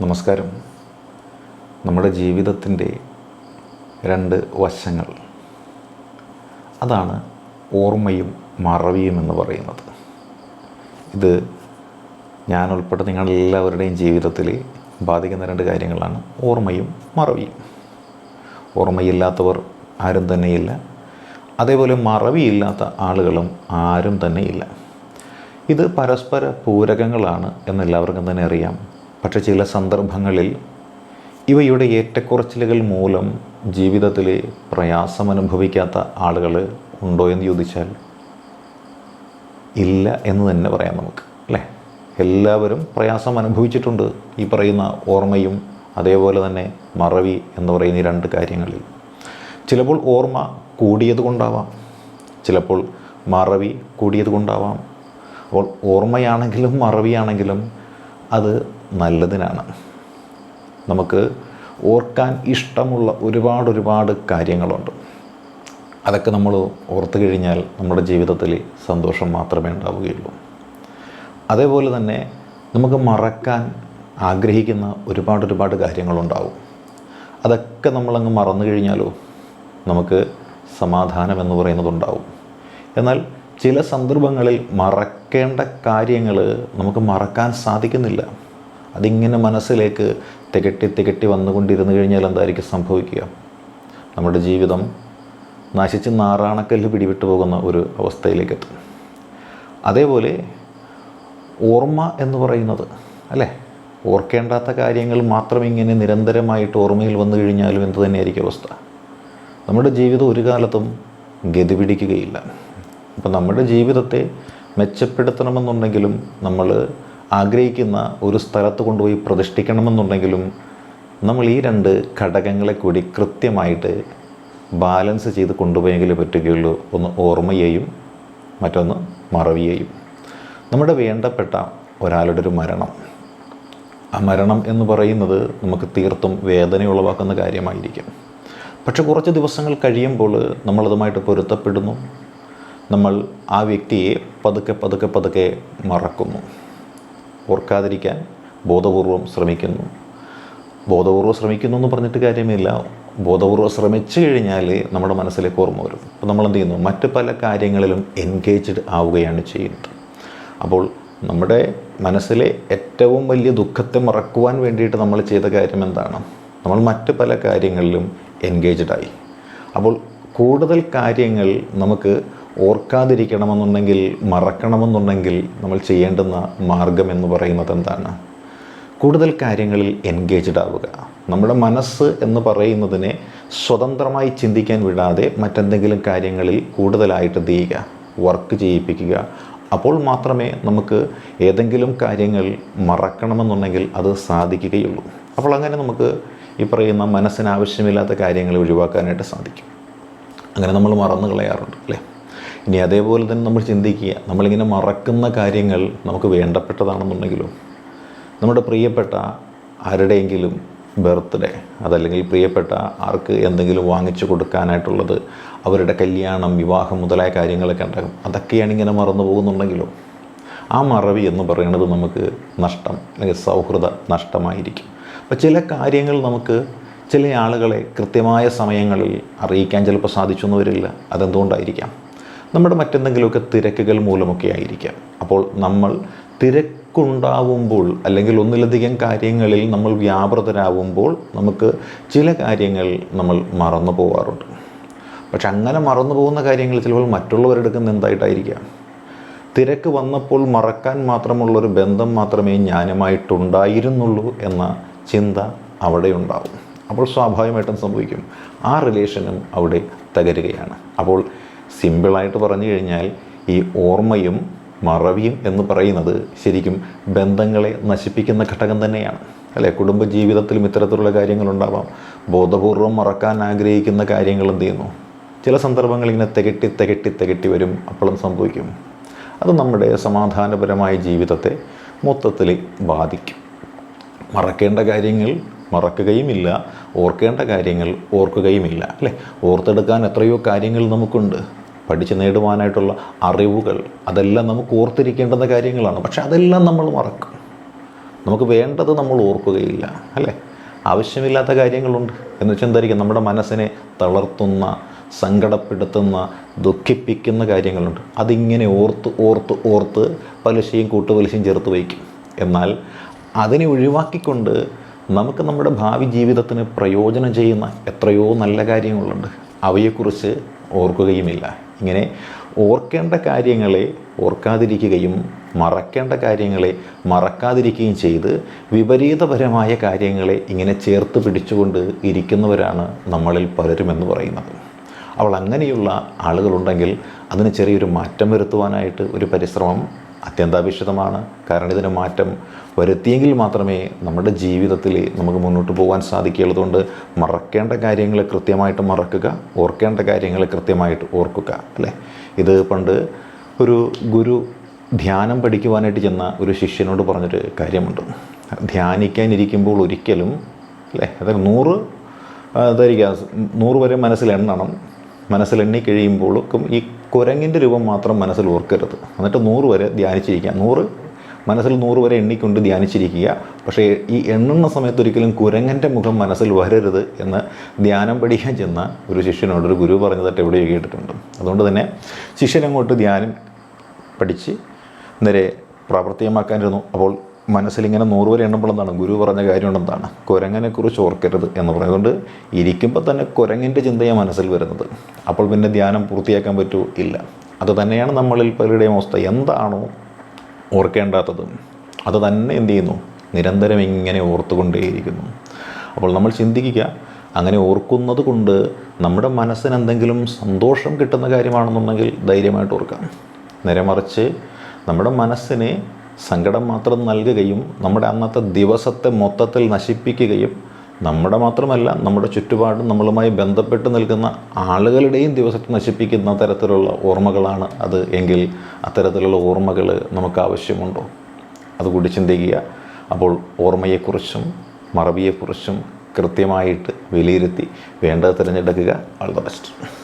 നമസ്കാരം. നമ്മുടെ ജീവിതത്തിന്റെ രണ്ട് വശങ്ങൾ. അതാണ് ഓർമ്മയും മറവിയും എന്ന് പറയുന്നത്. ഇത് ഞാൻ ഉൾപ്പെടെ നിങ്ങളെല്ലാവരുടെയും ജീവിതത്തിൽ ബാധിക്കുന്ന രണ്ട് കാര്യങ്ങളാണ്. ഓർമ്മയും മറവിയും. ഓർമ്മയില്ലാത്തവർ ആരും തന്നെയില്ല. അതേപോലെ മറവിയില്ലാത്ത ആളുകളും ആരും തന്നെയില്ല. ഇത് പരസ്പര പൂരകങ്ങളാണ് എന്നെല്ലാവർക്കും തന്നെ അറിയാം. പക്ഷെ ചില സന്ദർഭങ്ങളിൽ ഇവയുടെ ഏറ്റക്കുറച്ചിലുകൾ മൂലം ജീവിതത്തിൽ പ്രയാസം അനുഭവിക്കാത്ത ആളുകൾ ഉണ്ടോ എന്ന് ചോദിച്ചാൽ ഇല്ല എന്ന് തന്നെ പറയാം നമുക്ക് അല്ലേ? എല്ലാവരും പ്രയാസം അനുഭവിച്ചിട്ടുണ്ട് ഈ പറയുന്ന ഓർമ്മയും അതേപോലെ തന്നെ മറവി എന്ന് പറയുന്ന ഈ രണ്ട് കാര്യങ്ങളിൽ. ചിലപ്പോൾ ഓർമ്മ കൂടിയത് കൊണ്ടാവാം ചിലപ്പോൾ മറവി കൂടിയത് കൊണ്ടാവാം. അപ്പോൾ ഓർമ്മയാണെങ്കിലും മറവിയാണെങ്കിലും അത് നല്ലതിനാണ്. നമുക്ക് ഓർക്കാൻ ഇഷ്ടമുള്ള ഒരുപാട് ഒരുപാട് കാര്യങ്ങളുണ്ട്. അതൊക്കെ നമ്മൾ ഓർത്തു കഴിഞ്ഞാൽ നമ്മുടെ ജീവിതത്തിൽ സന്തോഷം മാത്രമേ ഉണ്ടാവുകയുള്ളൂ. അതേപോലെ തന്നെ നമുക്ക് മറക്കാൻ ആഗ്രഹിക്കുന്ന ഒരുപാട് ഒരുപാട് കാര്യങ്ങളുണ്ടാവും. അതൊക്കെ നമ്മളങ്ങ് മറന്നു കഴിഞ്ഞാലോ നമുക്ക് സമാധാനം എന്ന് പറയുന്നതുണ്ടാവും. എന്നാൽ ചില സന്ദർഭങ്ങളിൽ മറക്കേണ്ട കാര്യങ്ങൾ നമുക്ക് മറക്കാൻ സാധിക്കുന്നില്ല. അതിങ്ങനെ മനസ്സിലേക്ക് തികട്ടി തികട്ടി വന്നുകൊണ്ടിരുന്നു കഴിഞ്ഞാൽ എന്തായിരിക്കും സംഭവിക്കുക? നമ്മുടെ ജീവിതം നശിച്ച് നാറാണക്കല്ല് പിടിവിട്ട് പോകുന്ന ഒരു അവസ്ഥയിലേക്ക് എത്തും അതേപോലെ ഓർമ്മ എന്ന് പറയുന്നത് അല്ലേ? ഓർക്കേണ്ടാത്ത കാര്യങ്ങൾ മാത്രം ഇങ്ങനെ നിരന്തരമായിട്ട് ഓർമ്മയിൽ വന്നു കഴിഞ്ഞാലും എന്ത് തന്നെയായിരിക്കും അവസ്ഥ? നമ്മുടെ ജീവിതം ഒരു കാലത്തും ഗതി പിടിക്കുകയില്ല. അപ്പം നമ്മുടെ ജീവിതത്തെ മെച്ചപ്പെടുത്തണമെന്നുണ്ടെങ്കിലും നമ്മൾ ആഗ്രഹിക്കുന്ന ഒരു സ്ഥലത്ത് കൊണ്ടുപോയി പ്രതിഷ്ഠിക്കണമെന്നുണ്ടെങ്കിലും നമ്മൾ ഈ രണ്ട് ഘടകങ്ങളെ കൂടി കൃത്യമായിട്ട് ബാലൻസ് ചെയ്ത് കൊണ്ടുപോയെങ്കിലേ പറ്റുകയുള്ളൂ. ഒന്ന് ഓർമ്മയെയും മറ്റൊന്ന് മറവിയെയും. നമ്മുടെ വേണ്ടപ്പെട്ട ഒരാളുടെ ഒരു മരണം. ആ മരണം എന്ന് പറയുന്നത് നമുക്ക് തീർത്തും വേദന ഉളവാക്കുന്ന കാര്യമായിരിക്കും. പക്ഷെ കുറച്ച് ദിവസങ്ങൾ കഴിയുമ്പോൾ നമ്മളതുമായിട്ട് പൊരുത്തപ്പെടുന്നു. നമ്മൾ ആ വ്യക്തിയെ പതുക്കെ പതുക്കെ പതുക്കെ മറക്കുന്നു. ഓർക്കാതിരിക്കാൻ ബോധപൂർവം ശ്രമിക്കുന്നു. ബോധപൂർവം ശ്രമിക്കുന്നു എന്ന് പറഞ്ഞിട്ട് കാര്യമില്ല. ബോധപൂർവം ശ്രമിച്ചു കഴിഞ്ഞാൽ നമ്മുടെ മനസ്സിലേക്ക് ഓർമ്മ വരും. അപ്പോൾ നമ്മൾ എന്ത് ചെയ്യുന്നു? മറ്റ് പല കാര്യങ്ങളിലും എൻഗേജ്ഡ് ആവുകയാണ് ചെയ്യുന്നത്. അപ്പോൾ നമ്മുടെ മനസ്സിലെ ഏറ്റവും വലിയ ദുഃഖത്തെ മറക്കുവാൻ വേണ്ടിയിട്ട് നമ്മൾ ചെയ്ത കാര്യം എന്താണ്? നമ്മൾ മറ്റ് പല കാര്യങ്ങളിലും എൻഗേജ്ഡായി അപ്പോൾ കൂടുതൽ കാര്യങ്ങൾ നമുക്ക് ഓർക്കാതിരിക്കണമെന്നുണ്ടെങ്കിൽ മറക്കണമെന്നുണ്ടെങ്കിൽ നമ്മൾ ചെയ്യേണ്ടുന്ന മാർഗം എന്ന് പറയുന്നത് എന്താണ്? കൂടുതൽ കാര്യങ്ങളിൽ എൻഗേജ്ഡ് ആവുക. നമ്മുടെ മനസ്സ് എന്ന് പറയുന്നതിനെ സ്വതന്ത്രമായി ചിന്തിക്കാൻ വിടാതെ മറ്റെന്തെങ്കിലും കാര്യങ്ങളിൽ കൂടുതലായിട്ട് ചെയ്യുക വർക്ക് ചെയ്യിപ്പിക്കുക. അപ്പോൾ മാത്രമേ നമുക്ക് ഏതെങ്കിലും കാര്യങ്ങൾ മറക്കണമെന്നുണ്ടെങ്കിൽ അത് സാധിക്കുകയുള്ളൂ. അപ്പോൾ അങ്ങനെ നമുക്ക് ഈ പറയുന്ന മനസ്സിനാവശ്യമില്ലാത്ത കാര്യങ്ങൾ ഒഴിവാക്കാനായിട്ട് സാധിക്കും. അങ്ങനെ നമ്മൾ മറന്നു കളയാറുണ്ട് അല്ലേ? ഇനി അതേപോലെ തന്നെ നമ്മൾ ചിന്തിക്കുക നമ്മളിങ്ങനെ മറക്കുന്ന കാര്യങ്ങൾ നമുക്ക് വേണ്ടപ്പെട്ടതാണെന്നുണ്ടെങ്കിലും നമ്മുടെ പ്രിയപ്പെട്ട ആരുടെയെങ്കിലും ബർത്ത്ഡേ അതല്ലെങ്കിൽ പ്രിയപ്പെട്ട ആർക്ക് എന്തെങ്കിലും വാങ്ങിച്ചു കൊടുക്കാനായിട്ടുള്ളത് അവരുടെ കല്യാണം വിവാഹം മുതലായ കാര്യങ്ങളൊക്കെ ഉണ്ടാകും. അതൊക്കെയാണ് ഇങ്ങനെ മറന്നു പോകുന്നുണ്ടെങ്കിലോ ആ മറവി എന്ന് പറയുന്നത് നമുക്ക് നഷ്ടം അല്ലെങ്കിൽ സൗഹൃദ നഷ്ടമായിരിക്കും. അപ്പോൾ ചില കാര്യങ്ങൾ നമുക്ക് ചില ആളുകളെ കൃത്യമായ സമയങ്ങളിൽ അറിയിക്കാൻ ചിലപ്പോൾ സാധിച്ചു എന്ന് വരില്ല അതെന്തുകൊണ്ടായിരിക്കാം? നമ്മുടെ മറ്റെന്തെങ്കിലുമൊക്കെ തിരക്കുകൾ മൂലമൊക്കെ ആയിരിക്കാം. അപ്പോൾ നമ്മൾ തിരക്കുണ്ടാവുമ്പോൾ അല്ലെങ്കിൽ ഒന്നിലധികം കാര്യങ്ങളിൽ നമ്മൾ വ്യാപൃതരാകുമ്പോൾ നമുക്ക് ചില കാര്യങ്ങൾ നമ്മൾ മറന്നു പോവാറുണ്ട്. പക്ഷെ അങ്ങനെ മറന്നു പോകുന്ന കാര്യങ്ങൾ ചിലപ്പോൾ മറ്റുള്ളവരെടുക്കുന്ന എന്തായിട്ടായിരിക്കാം? തിരക്ക് വന്നപ്പോൾ മറക്കാൻ മാത്രമുള്ളൊരു ബന്ധം മാത്രമേ ഞാനുമായിട്ടുണ്ടായിരുന്നുള്ളൂ എന്ന ചിന്ത അവിടെ ഉണ്ടാവും അപ്പോൾ സ്വാഭാവികമായിട്ടും സംഭവിക്കും. ആ റിലേഷനും അവിടെ തകരുകയാണ്. അപ്പോൾ സിമ്പിളായിട്ട് പറഞ്ഞു കഴിഞ്ഞാൽ ഈ ഓർമ്മയും മറവിയും എന്ന് പറയുന്നത് ശരിക്കും ബന്ധങ്ങളെ നശിപ്പിക്കുന്ന ഘടകം തന്നെയാണ്. അല്ലേ? കുടുംബ ജീവിതത്തിലും ഇത്തരത്തിലുള്ള കാര്യങ്ങളുണ്ടാവാം. ബോധപൂർവം മറക്കാൻ ആഗ്രഹിക്കുന്ന കാര്യങ്ങൾ എന്ത് ചെയ്യുന്നു? ചില സന്ദർഭങ്ങൾ ഇങ്ങനെ തികട്ടി തികട്ടി തികട്ടി വരും. അപ്പോഴും സംഭവിക്കും. അത് നമ്മുടെ സമാധാനപരമായ ജീവിതത്തെ മൊത്തത്തിൽ ബാധിക്കും. മറക്കേണ്ട കാര്യങ്ങൾ മറക്കുകയുമില്ല. ഓർക്കേണ്ട കാര്യങ്ങൾ ഓർക്കുകയുമില്ല. അല്ലേ? ഓർത്തെടുക്കാൻ എത്രയോ കാര്യങ്ങൾ നമുക്കുണ്ട്. പഠിച്ച് നേടുവാനായിട്ടുള്ള അറിവുകൾ അതെല്ലാം നമുക്ക് ഓർത്തിരിക്കേണ്ടുന്ന കാര്യങ്ങളാണ്. പക്ഷെ അതെല്ലാം നമ്മൾ മറക്കും. നമുക്ക് വേണ്ടത് നമ്മൾ ഓർക്കുകയില്ല അല്ലേ? ആവശ്യമില്ലാത്ത കാര്യങ്ങളുണ്ട്. എന്ന് വെച്ചാൽ എന്തായിരിക്കും നമ്മുടെ മനസ്സിനെ തളർത്തുന്ന സങ്കടപ്പെടുത്തുന്ന ദുഃഖിപ്പിക്കുന്ന കാര്യങ്ങളുണ്ട്. അതിങ്ങനെ ഓർത്ത് ഓർത്ത് ഓർത്ത് പലിശയും കൂട്ടുപലിശയും ചേർത്ത് വയ്ക്കും. എന്നാൽ അതിനെ ഒഴിവാക്കിക്കൊണ്ട് നമുക്ക് നമ്മുടെ ഭാവി ജീവിതത്തിന് പ്രയോജനം ചെയ്യുന്ന എത്രയോ നല്ല കാര്യങ്ങളുണ്ട്. അവയെക്കുറിച്ച് ഓർക്കുകയുമില്ല. ഇങ്ങനെ ഓർക്കേണ്ട കാര്യങ്ങളെ ഓർക്കാതിരിക്കുകയും മറക്കേണ്ട കാര്യങ്ങളെ മറക്കാതിരിക്കുകയും ചെയ്ത് വിപരീതപരമായ കാര്യങ്ങളെ ഇങ്ങനെ ചേർത്ത് പിടിച്ചുകൊണ്ട് ഇരിക്കുന്നവരാണ് നമ്മളിൽ പലരുമെന്ന് പറയുന്നത്. അവൾ അങ്ങനെയുള്ള ആളുകളുണ്ടെങ്കിൽ അതിന് ചെറിയൊരു മാറ്റം വരുത്തുവാനായിട്ട് ഒരു പരിശ്രമം അത്യന്താപേക്ഷിതമാണ്. കാരണം ഇതിന് മാറ്റം വരുത്തിയെങ്കിൽ മാത്രമേ നമ്മുടെ ജീവിതത്തിൽ നമുക്ക് മുന്നോട്ട് പോകാൻ സാധിക്കുകയുള്ളതുകൊണ്ട് മറക്കേണ്ട കാര്യങ്ങൾ കൃത്യമായിട്ട് മറക്കുക ഓർക്കേണ്ട കാര്യങ്ങൾ കൃത്യമായിട്ട് ഓർക്കുക അല്ലേ? ഇത് പണ്ട് ഒരു ഗുരു ധ്യാനം പഠിക്കുവാനായിട്ട് ചെന്ന ഒരു ശിഷ്യനോട് പറഞ്ഞൊരു കാര്യമുണ്ട്. ധ്യാനിക്കാനിരിക്കുമ്പോൾ ഒരിക്കലും അല്ലേ? അതായത് നൂറ് ധരിക്കുക നൂറ് വരെ മനസ്സിൽ എണ്ണണം മനസ്സിൽ ഈ കുരങ്ങിന്റെ രൂപം മാത്രം മനസ്സിൽ ഓർക്കരുത്. എന്നിട്ട് നൂറ് വരെ ധ്യാനിച്ചിരിക്കുക. നൂറ് മനസ്സിൽ നൂറ് വരെ എണ്ണിക്കൊണ്ട് ധ്യാനിച്ചിരിക്കുക. പക്ഷേ ഈ എണ്ണുന്ന സമയത്ത് ഒരിക്കലും കുരങ്ങന്റെ മുഖം മനസ്സിൽ വരരുത് എന്ന് ധ്യാനം പഠിക്കാൻ ചെന്ന ഒരു ശിഷ്യനോട് ഒരു ഗുരു പറഞ്ഞതായിട്ട് എവിടെയോ കേട്ടിട്ടുണ്ട്. അതുകൊണ്ട് തന്നെ ശിഷ്യനങ്ങോട്ട് ധ്യാനം പഠിച്ച് നേരെ പ്രാവർത്തികമാക്കാനിരുന്നു. അപ്പോൾ മനസ്സിലിങ്ങനെ നൂറ് വരെ എണ്ണുമ്പോൾ എന്താണ് ഗുരു പറഞ്ഞ കാര്യം എന്താണ് കുരങ്ങനെക്കുറിച്ച് ഓർക്കരുത് എന്ന് പറയുന്നത് ഇരിക്കുമ്പോൾ തന്നെ കുരങ്ങിന്റെ ചിന്തയാണ് മനസ്സിൽ വരുന്നത്. അപ്പോൾ പിന്നെ ധ്യാനം പൂർത്തിയാക്കാൻ പറ്റൂ? ഇല്ല. അത് തന്നെയാണ് നമ്മളിൽ പലരുടെയും അവസ്ഥ. എന്താണോ ഓർക്കേണ്ടാത്തത്. അത് തന്നെ എന്ത് ചെയ്യുന്നു? നിരന്തരം ഇങ്ങനെ ഓർത്തുകൊണ്ടേയിരിക്കുന്നു. അപ്പോൾ നമ്മൾ ചിന്തിക്കുക അങ്ങനെ ഓർക്കുന്നത് കൊണ്ട് നമ്മുടെ മനസ്സിന് എന്തെങ്കിലും സന്തോഷം കിട്ടുന്ന കാര്യമാണെന്നുണ്ടെങ്കിൽ ധൈര്യമായിട്ട് ഓർക്കാം നേരെ മറിച്ച് നമ്മുടെ മനസ്സിന് സങ്കടം മാത്രം നൽകുകയും നമ്മുടെ അന്നത്തെ ദിവസത്തെ മൊത്തത്തിൽ നശിപ്പിക്കുകയും നമ്മുടെ മാത്രമല്ല നമ്മുടെ ചുറ്റുപാടും നമ്മളുമായി ബന്ധപ്പെട്ട് നിൽക്കുന്ന ആളുകളുടെയും ദിവസത്തെ നശിപ്പിക്കുന്ന തരത്തിലുള്ള ഓർമ്മകളാണ് അത് എങ്കിൽ അത്തരത്തിലുള്ള ഓർമ്മകൾ നമുക്ക് ആവശ്യമുണ്ടോ? അതുകൂടി ചിന്തിക്കുക. അപ്പോൾ ഓർമ്മയെക്കുറിച്ചും മറവിയെക്കുറിച്ചും കൃത്യമായിട്ട് വിലയിരുത്തി വേണ്ടത് തിരഞ്ഞെടുക്കുക. All the best